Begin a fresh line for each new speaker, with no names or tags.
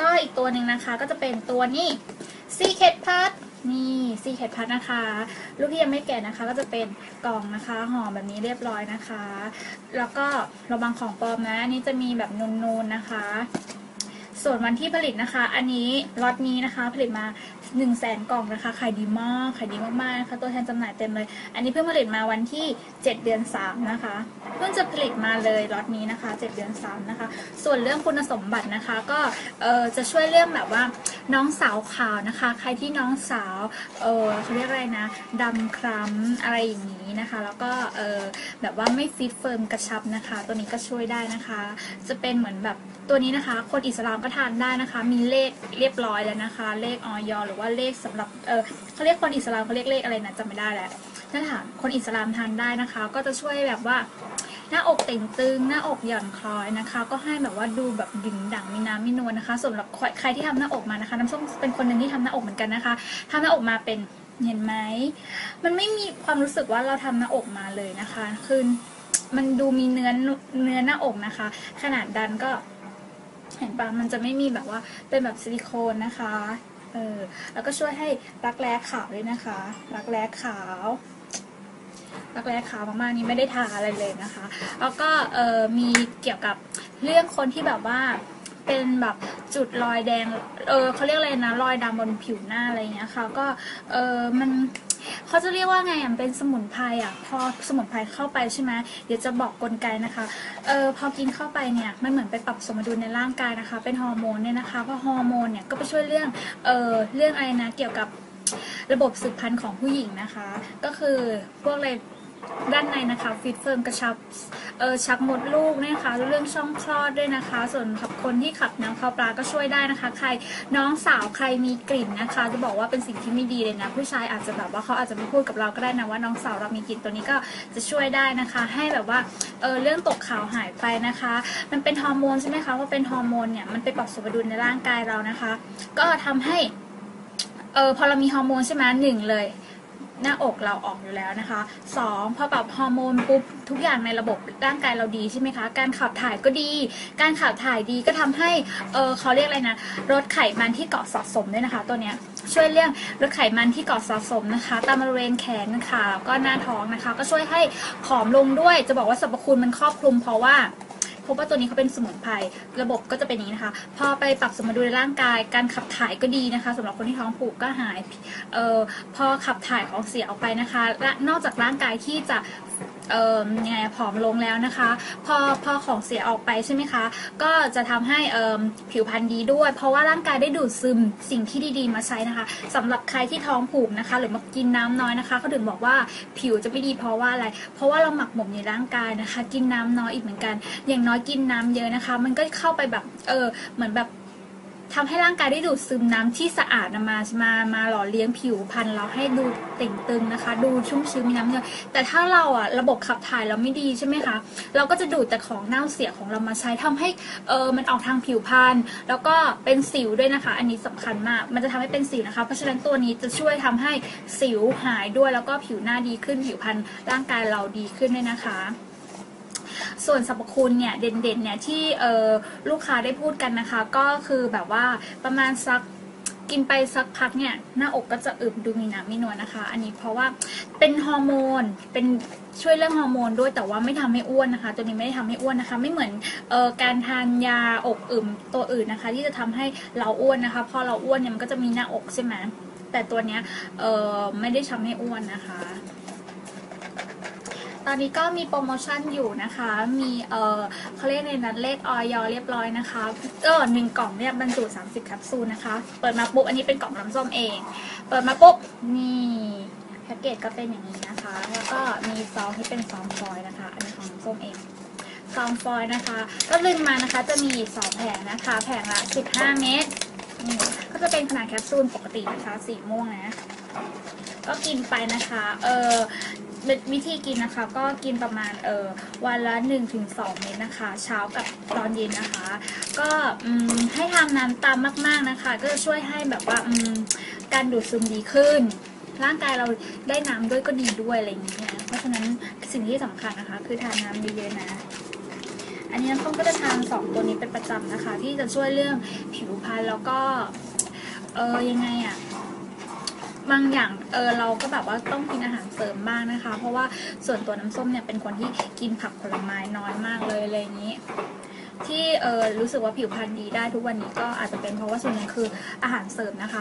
ก็อีกตัวหนึ่งนะคะก็จะเป็นตัวนี้ซีเคดพัทนี่ซีเคดพัทนะคะลูกที่ยังไม่แก่นะคะ ก็จะเป็นกล่องนะคะห่อแบบนี้เรียบร้อยนะคะ แล้วก็ระวังของปลอมนะอันนี้จะมีแบบนูนๆนะคะ ส่วนวันที่ผลิตนะคะ อันนี้ล็อตนี้นะคะผลิตมา 1 0 0 0 0แสนกล่องนะคะขายดีมากขายดีมากๆนะคะตัวแทนจำหน่ายเต็มเลย อันนี้เพิ่งผลิตมาวันที่ 7 เดือน 3 นะคะ เพิ่งจะผลิตมาเลยล็อตนี้นะคะ 7 เดือน 3 นะคะ ส่วนเรื่องคุณสมบัตินะคะก็เออจะช่วยเรื่องแบบว่าน้องสาวขาวนะคะ ใครที่น้องสาวเออเขาเรียกอะไรนะดำคล้ำอะไรอย่างนี้นะคะ แล้วก็เออแบบว่าไม่ฟิตเฟิร์มกระชับนะคะ ตัวนี้ก็ช่วยได้นะคะ จะเป็นเหมือนแบบตัวนี้นะคะ คนอิสลามก็ทานได้นะคะ มีเลขเรียบร้อยแล้วนะคะ เลขออยหรือว่าเลขสำหรับเออเขาเรียกคนอิสลามเขาเรียกเลขอะไรนะจำไม่ได้แล้วถ้าถามคนอิสลามทานได้นะคะ ก็จะช่วยแบบว่าหน้าอกเต่งตึง หน้าอกหย่อนคล้อยนะคะ ก็ให้แบบว่าดูแบบดึงดังมีน้ำมีนวลนะคะสำหรับใครที่ทำหน้าอกมานะคะน้ำส้มเป็นคนหนึ่งที่ทำหน้าอกเหมือนกันนะคะทำหน้าอกมาเป็นเห็นไหม มันไม่มีความรู้สึกว่าเราทำหน้าอกมาเลยนะคะ คือมันดูมีเนื้อเนื้อหน้าอกนะคะ ขนาดดันก็เห็นปะมันจะไม่มีแบบว่าเป็นแบบซิลิโคนนะคะ เออ แล้วก็ช่วยให้รักแร้ขาวด้วยนะคะ รักแร้ขาวรักแร้ขาวมากๆนี้ไม่ได้ทาอะไรเลยนะคะ แล้วก็เออมีเกี่ยวกับเรื่องคนที่แบบว่าเป็นแบบจุดรอยแดง เออเขาเรียกอะไรนะ รอยดำบนผิวหน้าอะไรเงี้ยค่ะ ก็ เออมัน เขาจะเรียกว่าไงอะเป็นสมุนไพรอะพอสมุนไพรเข้าไปใช่ไหมเดี๋ยวจะบอกกลไกนะคะเออพอกินเข้าไปเนี่ยมันเหมือนไปปรับสมดุลในร่างกายนะคะ เป็นฮอร์โมนเนี่ยนะคะเพราะฮอร์โมนเนี่ยก็ไปช่วยเรื่องเออเรื่องอะไรนะเกี่ยวกับระบบสืบพันธุ์ของผู้หญิงนะคะ ก็คือพวกอะไร ด้านในนะคะฟิตเฟิร์มกระชับเออชักมดลูกนะคะ เรื่องช่องคลอดด้วยนะคะ ส่วนขับคนที่ขับน้ำข้าวปลาก็ช่วยได้นะคะ ใครน้องสาวใครมีกลิ่นนะคะ จะบอกว่าเป็นสิ่งที่ไม่ดีเลยนะ ผู้ชายอาจจะแบบว่าเขาอาจจะไม่พูดกับเราก็ได้นะว่าน้องสาวเรามีกลิ่นตัวนี้ก็จะช่วยได้นะคะ ให้แบบว่าเออเรื่องตกขาวหายไปนะคะ มันเป็นฮอร์โมนใช่ไหมคะว่าเป็นฮอร์โมนเนี่ยมันไปปรับสมดุลในร่างกายเรานะคะ ก็ทำให้เออพอเรามีฮอร์โมนใช่ไหมหนึ่งเลย หน้าอกเราออกอยู่แล้วนะคะ 2. พอปรับฮอร์โมนปุ๊บทุกอย่างในระบบร่างกายเราดีใช่ไหมคะ การขับถ่ายก็ดี การขับถ่ายดีก็ทำให้เออเขาเรียกอะไรนะลดไขมันที่เกาะสะสมด้วยนะคะ ตัวเนี้ยช่วยเรื่องลดไขมันที่เกาะสะสมนะคะตามบริเวณแขนขาแล้วก็หน้าท้องนะคะ ก็ช่วยให้ผอมลงด้วยจะบอกว่าสรรพคุณมันครอบคลุมเพราะว่า พบว่าตัวนี้เขาเป็นสมุนไพรระบบก็จะเป็นอย่างนี้นะคะ พอไปปรับสมดุลในร่างกาย การขับถ่ายก็ดีนะคะสำหรับคนที่ท้องผูกก็หายเอ่อพอขับถ่ายของเสียออกไปนะคะและนอกจากร่างกายที่จะ เอ่อยังไงผอมลงแล้วนะคะ พอพอของเสียออกไปใช่ไหมคะ ก็จะทำให้เอ่อผิวพรรณดีด้วย เพราะว่าร่างกายได้ดูดซึมสิ่งที่ดีๆมาใช้นะคะสำหรับใครที่ท้องผูกนะคะ หรือมากินน้ำน้อยนะคะเขาถึงบอกว่าผิวจะไม่ดีเพราะว่าอะไร เพราะว่าเราหมักหมมในร่างกายนะคะ กินน้ำน้อยอีกเหมือนกัน อย่างน้อยกินน้ำเยอะนะคะ มันก็เข้าไปแบบเออเหมือนแบบ ทำให้ร่างกายได้ดูดซึมน้ำที่สะอาดนะมามามาหล่อเลี้ยงผิวพรรณเราให้ดูเต่งตึงนะคะ ดูชุ่มชื้นมีน้ำเยอะแต่ถ้าเราอะระบบขับถ่ายเราไม่ดีใช่ไหมคะเราก็จะดูดแต่ของเน่าเสียของเรามาใช้ทำให้เออมันออกทางผิวพรรณแล้วก็เป็นสิวด้วยนะคะ อันนี้สำคัญมากมันจะทำให้เป็นสิวนะคะ เพราะฉะนั้นตัวนี้จะช่วยทำให้สิวหายด้วยแล้วก็ผิวหน้าดีขึ้นผิวพรรณร่างกายเราดีขึ้นด้วยนะคะ ส่วนสรรพคุณเนี่ยเด่นๆเนี่ยที่เออลูกค้าได้พูดกันนะคะ ก็คือแบบว่าประมาณสักกินไปสักพักเนี่ยหน้าอกก็จะอึบดูมีน้ำมีนวลนะคะ อันนี้เพราะว่าเป็นฮอร์โมนเป็นช่วยเรื่องฮอร์โมนด้วยแต่ว่าไม่ทำให้อ้วนนะคะ ตัวนี้ไม่ได้ทำให้อ้วนนะคะ ไม่เหมือนเออการทานยาอกอึมตัวอื่นนะคะ ที่จะทำให้เราอ้วนนะคะ พอเราอ้วนเนี่ยมันก็จะมีหน้าอกใช่ไหมแต่ตัวเนี้ยเออไม่ได้ทำให้อ้วนนะคะ อนนี้ก็มีโปรโมชั่นอยู่นะคะ มีเออเขาเรียกในนั้นเลขออยเรียบร้อยนะคะเออหนึ่งกล่องเนี่ยบรรจุ30แคปซูลนะคะ เปิดมาปุ๊บอันนี้เป็นกล่องน้ำส้มเอง เปิดมาปุ๊บนี่แพ็กเกจก็เป็นอย่างนี้นะคะ แล้วก็มีซองที่เป็นซองฟอยนะคะ อันนี้ของน้ำส้มเองซองฟอยนะคะ ก็ลึงมานะคะจะมีสองแผงนะคะ แผงละ 15 เม็ดนี่ก็จะเป็นขนาดแคปซูลปกตินะคะสีม่วงนะ ก็กินไปนะคะ เออ วิธีกินนะคะก็กินประมาณเออวันละ 1-2ถึงเม็ดนะคะ เช้ากับตอนเย็นนะคะ ก็ให้ทำน้ำตามมาก ๆนะคะ ก็จะช่วยให้แบบว่าการดูดซึมดีขึ้น ร่างกายเราได้น้ำด้วยก็ดีด้วยอะไรอย่างเงี้ยเพราะฉะนั้นสิ่งที่สำคัญนะคะ คือทานน้ำเยอะๆนะอันนี้น้ำส้มก็จะทานสองตัวนี้เป็นประจำนะคะ ที่จะช่วยเรื่องผิวพรรณแล้วก็เออยังไงอะ บางอย่างเออเราก็แบบว่าต้องกินอาหารเสริมบ้างนะคะ เพราะว่าส่วนตัวน้ำส้มเนี่ยเป็นคนที่กินผักผลไม้น้อยมากเลยอะไรอย่างนี้ ที่เออรู้สึกว่าผิวพรรณดีได้ทุกวันนี้ก็อาจจะเป็นเพราะว่าส่วนหนึ่งคืออาหารเสริมนะคะ